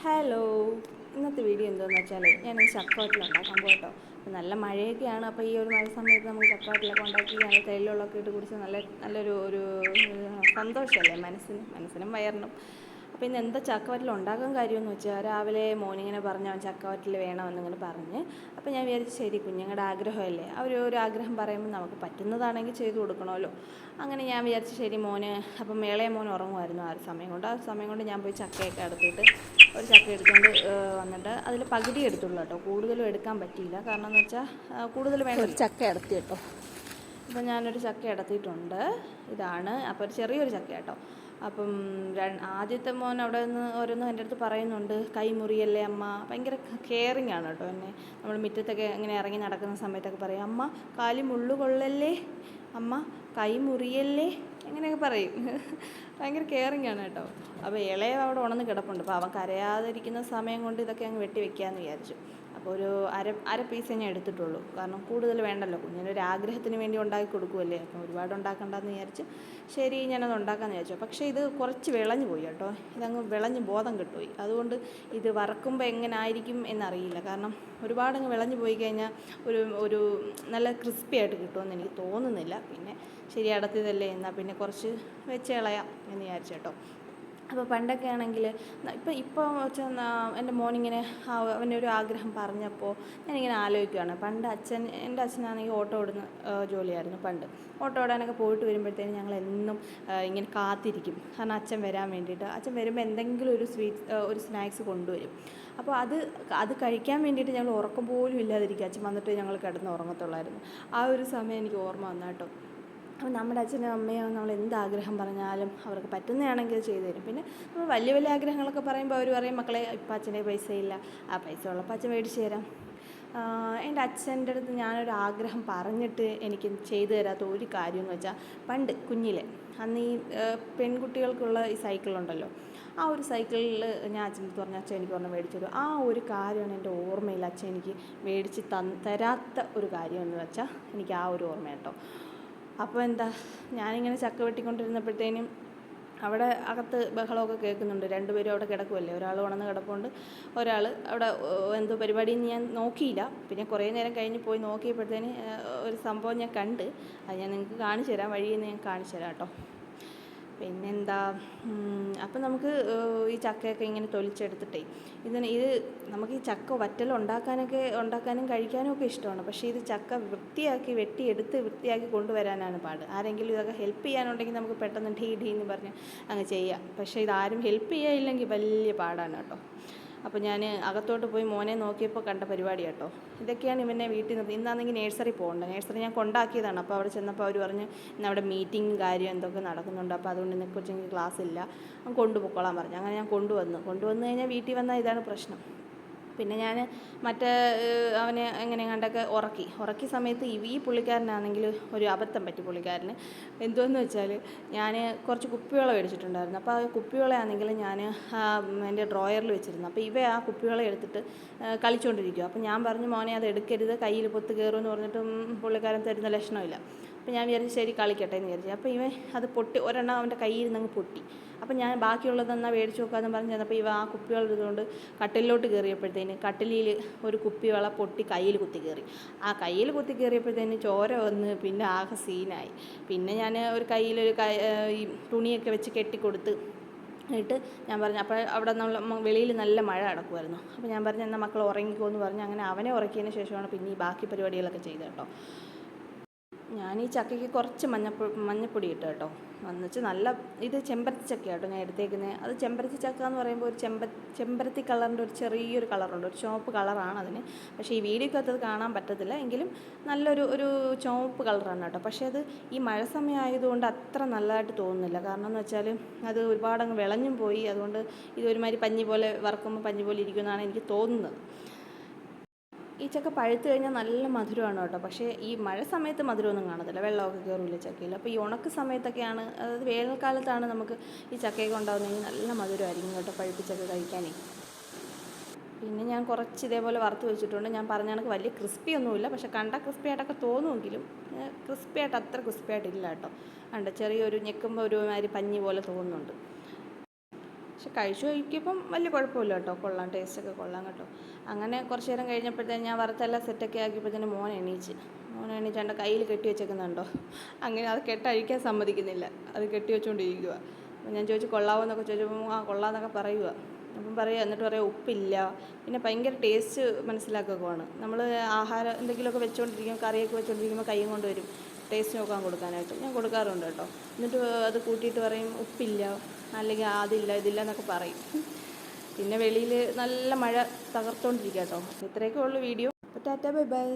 Hello ഇന്നത്തെ video എന്താണെന്ന് വെച്ചാൽ ഞാൻ ചക്കോട്ടിൽ ഉണ്ടാക്കാൻ പോകട്ടോ അപ്പോൾ നല്ല മഴയൊക്കെയാണ്. അപ്പോൾ ഈ ഒരു മഴ സമയത്ത് നമുക്ക് ചക്കോട്ടിലൊക്കെ ഉണ്ടാക്കി നല്ല തേയിലുള്ളൊക്കെ ഇട്ട് കുടിച്ച് നല്ല നല്ലൊരു ഒരു സന്തോഷമല്ലേ മനസ്സിന്? മനസ്സിനും വയറിനും. ഇന്ന് എന്താ ചക്കവറ്റിൽ ഉണ്ടാക്കാൻ കാര്യമെന്ന് വെച്ചാൽ രാവിലെ മോനിങ്ങനെ പറഞ്ഞു അവൻ ചക്കവറ്റിൽ വേണമെന്നിങ്ങനെ പറഞ്ഞ്. അപ്പോൾ ഞാൻ വിചാരിച്ചു ശരി കുഞ്ഞുങ്ങളുടെ ആഗ്രഹമല്ലേ. അവർ ഒരു ആഗ്രഹം പറയുമ്പോൾ നമുക്ക് പറ്റുന്നതാണെങ്കിൽ ചെയ്തു കൊടുക്കണമല്ലോ. അങ്ങനെ ഞാൻ വിചാരിച്ചു ശരി മോന്. അപ്പം മേളയെ മോൻ ഉറങ്ങുമായിരുന്നു ആ ഒരു സമയം കൊണ്ട്. ആ സമയം കൊണ്ട് ഞാൻ പോയി ചക്കയൊക്കെ എടുത്തിട്ട് ഒരു ചക്ക എടുത്തുകൊണ്ട് വന്നിട്ട് അതിൽ പകുതി എടുത്തുള്ളൂ കേട്ടോ. കൂടുതലും എടുക്കാൻ പറ്റിയില്ല. കാരണം എന്ന് വെച്ചാൽ കൂടുതൽ വേണ്ട ഒരു ചക്ക എടുത്തി കേട്ടോ. അപ്പോൾ ഞാനൊരു ചക്ക എടുത്തിട്ടുണ്ട്. ഇതാണ്. അപ്പോൾ ഒരു ചെറിയൊരു ചക്ക കേട്ടോ അപ്പം ആദ്യത്തെ മോൻ അവിടെ നിന്ന് ഓരോന്നും എന്റെ അടുത്ത് പറയുന്നുണ്ട് കൈ മുറിയല്ലേ അമ്മ? ഭയങ്കര കെയറിങ് ആണ് കേട്ടോ എന്നെ. നമ്മൾ മുറ്റത്തൊക്കെ ഇങ്ങനെ ഇറങ്ങി നടക്കുന്ന സമയത്തൊക്കെ പറയും അമ്മ കാലി മുള്ളു കൊള്ളല്ലേ അമ്മ കൈ മുറിയല്ലേ? അങ്ങനെയൊക്കെ പറയും. ഭയങ്കര കെയറിങ് ആണ് കേട്ടോ. അപ്പോൾ ഇളയ അവിടെ ഉണന്ന് കിടപ്പുണ്ട്. അപ്പോൾ അവൻ കരയാതിരിക്കുന്ന സമയം കൊണ്ട് ഇതൊക്കെ അങ്ങ് വെട്ടി വെക്കാമെന്ന് വിചാരിച്ചു. അപ്പോൾ ഒരു അര അര പീസ് ഞാൻ എടുത്തിട്ടുള്ളൂ. കാരണം കൂടുതൽ വേണ്ടല്ലോ. കുഞ്ഞിന് ഒരു ആഗ്രഹത്തിന് വേണ്ടി ഉണ്ടാക്കി കൊടുക്കുമല്ലേ അപ്പോൾ ഒരുപാട് ഉണ്ടാക്കണ്ടെന്ന് വിചാരിച്ച് ശരി ഞാനത് ഉണ്ടാക്കാമെന്ന് വിചാരിച്ചു. പക്ഷേ ഇത് കുറച്ച് വിളഞ്ഞു പോയി കേട്ടോ. ഇതങ്ങ് വിളഞ്ഞ് ബോധം കിട്ടുപോയി. അതുകൊണ്ട് ഇത് വറക്കുമ്പോൾ എങ്ങനെ ആയിരിക്കും എന്നറിയില്ല. കാരണം ഒരുപാടങ്ങ് വിളഞ്ഞു പോയി കഴിഞ്ഞാൽ ഒരു ഒരു നല്ല ക്രിസ്പി ആയിട്ട് കിട്ടുമെന്ന് എനിക്ക് തോന്നുന്നില്ല. പിന്നെ ശരി അടത്തിയതല്ലേ എന്നാൽ പിന്നെ കുറച്ച് വെച്ച് കളയാം എന്ന് വിചാരിച്ചു കേട്ടോ. അപ്പോൾ പണ്ടൊക്കെ ആണെങ്കിൽ ഇപ്പോൾ ഇപ്പോൾ വെച്ചാൽ എന്റെ മോനിങ്ങനെ അവന്റെ ഒരു ആഗ്രഹം പറഞ്ഞപ്പോൾ ഞാനിങ്ങനെ ആലോചിക്കുകയാണ് പണ്ട് അച്ഛൻ എന്റെ അച്ഛനാണെങ്കിൽ ഓട്ടോ ഓടുന്ന ജോലിയായിരുന്നു പണ്ട്. ഓട്ടോ ഓടാനൊക്കെ പോയിട്ട് വരുമ്പോഴത്തേനും ഞങ്ങൾ എന്നും ഇങ്ങനെ കാത്തിരിക്കും. കാരണം അച്ഛൻ വരാൻ വേണ്ടിയിട്ട്. അച്ഛൻ വരുമ്പോൾ എന്തെങ്കിലും ഒരു സ്വീറ്റ് ഒരു സ്നാക്സ് കൊണ്ടുവരും. അപ്പോൾ അത് അത് കഴിക്കാൻ വേണ്ടിയിട്ട് ഞങ്ങൾ ഉറക്കം പോലും ഇല്ലാതിരിക്കും അച്ഛൻ വന്നിട്ട് ഞങ്ങൾ കിടന്ന് ഉറങ്ങത്തുള്ളായിരുന്നു. ആ ഒരു സമയം എനിക്ക് ഓർമ്മ വന്നു കേട്ടോ. അപ്പോൾ നമ്മുടെ അച്ഛനും അമ്മയും നമ്മൾ എന്ത് ആഗ്രഹം പറഞ്ഞാലും അവർക്ക് പറ്റുന്നതാണെങ്കിൽ ചെയ്തു തരും. പിന്നെ നമ്മൾ വലിയ വലിയ ആഗ്രഹങ്ങളൊക്കെ പറയുമ്പോൾ അവർ പറയും മക്കളെ ഇപ്പം അച്ഛന്റെ പൈസ ഇല്ല. ആ പൈസ ഉള്ളപ്പോൾ അച്ഛൻ മേടിച്ച് തരാം. എന്റെ അച്ഛന്റെ അടുത്ത് ഞാനൊരു ആഗ്രഹം പറഞ്ഞിട്ട് എനിക്ക് ചെയ്തു തരാത്ത ഒരു കാര്യം എന്ന് വെച്ചാൽ പണ്ട് കുഞ്ഞിലെ അന്ന് ഈ പെൺകുട്ടികൾക്കുള്ള ഈ സൈക്കിളുണ്ടല്ലോ ആ ഒരു സൈക്കിളിൽ ഞാൻ അച്ഛന്റെ അടുത്ത് പറഞ്ഞ അച്ഛൻ എനിക്ക് പറഞ്ഞു മേടിച്ചു തരും. ആ ഒരു കാര്യമാണ് എന്റെ ഓർമ്മയിൽ അച്ഛൻ എനിക്ക് മേടിച്ച് തരാത്ത ഒരു കാര്യം എന്ന് വെച്ചാൽ എനിക്ക് ആ ഒരു ഓർമ്മ കേട്ടോ. അപ്പോൾ എന്താ ഞാനിങ്ങനെ ചക്ക വെട്ടിക്കൊണ്ടിരുന്നപ്പോഴത്തേനും അവിടെ അകത്ത് ബഹളമൊക്കെ കേൾക്കുന്നുണ്ട്. രണ്ടുപേരും അവിടെ കിടക്കുമല്ലേ ഒരാൾ ഉണർന്ന് കിടപ്പുണ്ട് ഒരാൾ അവിടെ എന്തോ പരിപാടിയെന്ന് ഞാൻ നോക്കിയില്ല. പിന്നെ കുറേ നേരം കഴിഞ്ഞ് പോയി നോക്കിയപ്പോഴത്തേന് ഒരു സംഭവം ഞാൻ കണ്ട്. അത് ഞാൻ നിങ്ങൾക്ക് കാണിച്ചു തരാം വഴിയിൽ നിന്ന് ഞാൻ കാണിച്ചു തരാം കേട്ടോ. പിന്നെന്താ അപ്പം നമുക്ക് ഈ ചക്കയൊക്കെ ഇങ്ങനെ തൊലിച്ചെടുത്തിട്ടേ ഇതിന് ഇത് നമുക്ക് ഈ ചക്ക വറ്റൽ ഉണ്ടാക്കാനൊക്കെ ഉണ്ടാക്കാനും കഴിക്കാനും ഒക്കെ ഇഷ്ടമാണ്. പക്ഷേ ഇത് ചക്ക വൃത്തിയാക്കി വെട്ടിയെടുത്ത് വൃത്തിയാക്കി കൊണ്ടുവരാനാണ് പാട്. ആരെങ്കിലും ഇതൊക്കെ ഹെൽപ്പ് ചെയ്യാനുണ്ടെങ്കിൽ നമുക്ക് പെട്ടെന്ന് ഡീ ഡീ എന്ന് പറഞ്ഞ് അങ്ങ് ചെയ്യാം. പക്ഷേ ഇതാരും ഹെൽപ്പ് ചെയ്യാനില്ലെങ്കിൽ വലിയ പാടാണ് കേട്ടോ. അപ്പോൾ ഞാൻ അകത്തോട്ട് പോയി മോനെ നോക്കിയപ്പോൾ കണ്ട പരിപാടി കേട്ടോ. ഇതൊക്കെയാണ് ഇവനെ വീട്ടിൽ നിന്ന് ഇന്നാണെങ്കിൽ നേഴ്സറി പോകണ്ട. നേഴ്സറി ഞാൻ കൊണ്ടാക്കിയതാണ്. അപ്പോൾ അവിടെ ചെന്നപ്പോൾ അവർ പറഞ്ഞ് ഇന്ന് അവിടെ മീറ്റിംഗ് കാര്യം എന്തൊക്കെ നടക്കുന്നുണ്ട്. അപ്പോൾ അതുകൊണ്ട് ഇന്ന് കൊച്ചിന് ക്ലാസ് ഇല്ല കൊണ്ടുപോയിക്കോളാൻ പറഞ്ഞു. അങ്ങനെ ഞാൻ കൊണ്ടുവന്നു. കൊണ്ടുവന്നു കഴിഞ്ഞാൽ വീട്ടിൽ വന്നാൽ ഇതാണ് പ്രശ്നം. പിന്നെ ഞാൻ മറ്റേ അവനെ എങ്ങനെ കണ്ടൊക്കെ ഉറക്കി. ഉറക്കിയ സമയത്ത് ഈ പുള്ളിക്കാരനാണെങ്കിൽ ഒരു അബദ്ധം പറ്റി പുള്ളിക്കാരന്. എന്തോന്ന് വെച്ചാൽ ഞാൻ കുറച്ച് കുപ്പിവെള്ളം മേടിച്ചിട്ടുണ്ടായിരുന്നു. അപ്പോൾ ആ കുപ്പിവെള്ളയാണെങ്കിൽ ഞാൻ എന്റെ ഡ്രോയറിൽ വെച്ചിരുന്നു. അപ്പോൾ ഇവ ആ കുപ്പിവെള്ളം എടുത്തിട്ട് കളിച്ചുകൊണ്ടിരിക്കുക അപ്പോൾ ഞാൻ പറഞ്ഞു മോനെ അത് എടുക്കരുത്. കയ്യിൽ പൊത്ത് കയറുമെന്ന് പറഞ്ഞിട്ടും പുള്ളിക്കാരൻ തരുന്ന ലക്ഷണമില്ല. അപ്പോൾ ഞാൻ വിചാരിച്ചു ശരി കളിക്കട്ടെ എന്ന് വിചാരിച്ചു. അപ്പോൾ ഇവൻ അത് പൊട്ടി ഒരെണ്ണം അവന്റെ കയ്യിൽ നിന്ന് പൊട്ടി. അപ്പോൾ ഞാൻ ബാക്കിയുള്ളത് എന്നാൽ മേടിച്ച് നോക്കാമെന്ന് പറഞ്ഞ് ചെന്നപ്പോൾ ഇവ ആ കുപ്പിവെള്ളം എടുത്തുകൊണ്ട് കട്ടിലിലോട്ട് കയറിയപ്പോഴത്തേന് കട്ടിലിൽ ഒരു കുപ്പി കുപ്പിവെള്ളം പൊട്ടി കയ്യിൽ കുത്തി കയറി. ആ കയ്യിൽ കുത്തി കയറിയപ്പോഴത്തേന് ചോര വന്ന് പിന്നെ ആകെ സീനായി. പിന്നെ ഞാൻ ഒരു കയ്യിലൊരു കൈ ഈ തുണിയൊക്കെ വെച്ച് കെട്ടിക്കൊടുത്ത് എന്നിട്ട് ഞാൻ പറഞ്ഞു അപ്പോൾ അവിടെ നമ്മൾ വെളിയിൽ നല്ല മഴ അടക്കുമായിരുന്നു അപ്പോൾ ഞാൻ പറഞ്ഞു എന്നാൽ മക്കൾ ഉറങ്ങിക്കോ എന്ന് പറഞ്ഞ് അങ്ങനെ അവനെ ഉറക്കിയതിന് ശേഷമാണ് പിന്നെ ഈ ബാക്കി പരിപാടികളൊക്കെ ചെയ്തത് കേട്ടോ. ഞാൻ ഈ ചക്കയ്ക്ക് കുറച്ച് മഞ്ഞപ്പൊ മഞ്ഞപ്പൊടി ഇട്ട് കേട്ടോ. എന്ന് നല്ല ഇത് ചെമ്പരത്തി ചക്ക കേട്ടോ ഞാൻ എടുത്തേക്കുന്നത് അത് ചെമ്പരത്തി ചക്ക എന്ന് പറയുമ്പോൾ ഒരു ചെമ്പ ചെമ്പരത്തി കളറിന്റെ ഒരു ചെറിയൊരു കളറുണ്ട്. ഒരു ചുവപ്പ് കളറാണ് അതിന്. പക്ഷേ ഈ വീഡിയോക്കകത്ത് അത് കാണാൻ പറ്റത്തില്ല. എങ്കിലും നല്ലൊരു ഒരു ചുവപ്പ് കളറാണ് കേട്ടോ. പക്ഷേ അത് ഈ മഴ സമയമായതുകൊണ്ട് അത്ര നല്ലതായിട്ട് തോന്നുന്നില്ല. കാരണം എന്ന് വെച്ചാൽ അത് ഒരുപാടങ്ങ് വിളഞ്ഞും പോയി. അതുകൊണ്ട് ഇത് ഒരുമാതിരി പഞ്ഞി പോലെ വറക്കുമ്പോൾ പഞ്ഞി പോലെ ഇരിക്കുമെന്നാണ് എനിക്ക് തോന്നുന്നത്. ഈ ചക്ക പഴുത്തു കഴിഞ്ഞാൽ നല്ല മധുരമാണ് കേട്ടോ. പക്ഷേ ഈ മഴ സമയത്ത് മധുരമൊന്നും കാണത്തില്ല. വെള്ളമൊക്കെ കയറില്ല ചക്കയിൽ. അപ്പോൾ ഈ ഉണക്ക് സമയത്തൊക്കെയാണ് അതായത് വേനൽക്കാലത്താണ് നമുക്ക് ഈ ചക്കയൊക്കെ ഉണ്ടാകുന്നതെങ്കിൽ നല്ല മധുരമായിരിക്കും കേട്ടോ പഴുപ്പിച്ചൊക്കെ കഴിക്കാനേ. പിന്നെ ഞാൻ കുറച്ച് ഇതേപോലെ വറുത്ത് വെച്ചിട്ടുണ്ട്. ഞാൻ പറഞ്ഞ കണക്ക് വലിയ ക്രിസ്പി ഒന്നുമില്ല. പക്ഷെ കണ്ട ക്രിസ്പി ആയിട്ടൊക്കെ തോന്നുമെങ്കിലും ക്രിസ്പി ആയിട്ട് അത്ര ക്രിസ്പി ആയിട്ടില്ല കേട്ടോ. കണ്ട? ചെറിയൊരു ഞെക്കുമ്പോൾ ഒരുമാതിരി പഞ്ഞി പോലെ തോന്നുന്നുണ്ട്. പക്ഷെ കഴിച്ചു കഴിക്കുമ്പം വലിയ കുഴപ്പമില്ല കേട്ടോ. കൊള്ളാം ടേസ്റ്റൊക്കെ കൊള്ളാം കേട്ടോ. അങ്ങനെ കുറച്ച് നേരം കഴിഞ്ഞപ്പോഴത്തേന് ഞാൻ വറുത്തെല്ലാം സെറ്റൊക്കെ ആക്കിയപ്പോഴത്തേന് മോൻ എണീച്ച്. മോൻ എണീച്ച് എന്റെ കയ്യിൽ കെട്ടി വെച്ചേക്കുന്നുണ്ടോ? അങ്ങനെ അത് കെട്ടഴിക്കാൻ സമ്മതിക്കുന്നില്ല. അത് കെട്ടി വെച്ചുകൊണ്ടിരിക്കുക അപ്പം ഞാൻ ചോദിച്ചു കൊള്ളാവോ? എന്നൊക്കെ ചോദിച്ചപ്പോൾ ആ കൊള്ളാമെന്നൊക്കെ പറയുക അപ്പം പറയുക എന്നിട്ട് പറയുക ഉപ്പില്ല. പിന്നെ ഭയങ്കര ടേസ്റ്റ് മനസ്സിലാക്കുകയാണ് നമ്മൾ ആഹാരം എന്തെങ്കിലുമൊക്കെ വെച്ചുകൊണ്ടിരിക്കും കറിയൊക്കെ വെച്ചുകൊണ്ടിരിക്കുമ്പോൾ കൈയും കൊണ്ട് വരും. ടേസ്റ്റ് നോക്കാൻ കൊടുക്കാനായിട്ട് ഞാൻ കൊടുക്കാറുണ്ട് കേട്ടോ. എന്നിട്ട് അത് കൂട്ടിയിട്ട് പറയും ഉപ്പില്ല അല്ലെങ്കിൽ അതില്ല ഇതില്ല എന്നൊക്കെ പറയും. പിന്നെ വെളിയിൽ നല്ല മഴ തകർത്തോണ്ടിരിക്കുക കേട്ടോ. ഇത്രയൊക്കെ ഉള്ളു വീഡിയോ. അപ്പോൾ ടാറ്റ ബൈ ബൈ.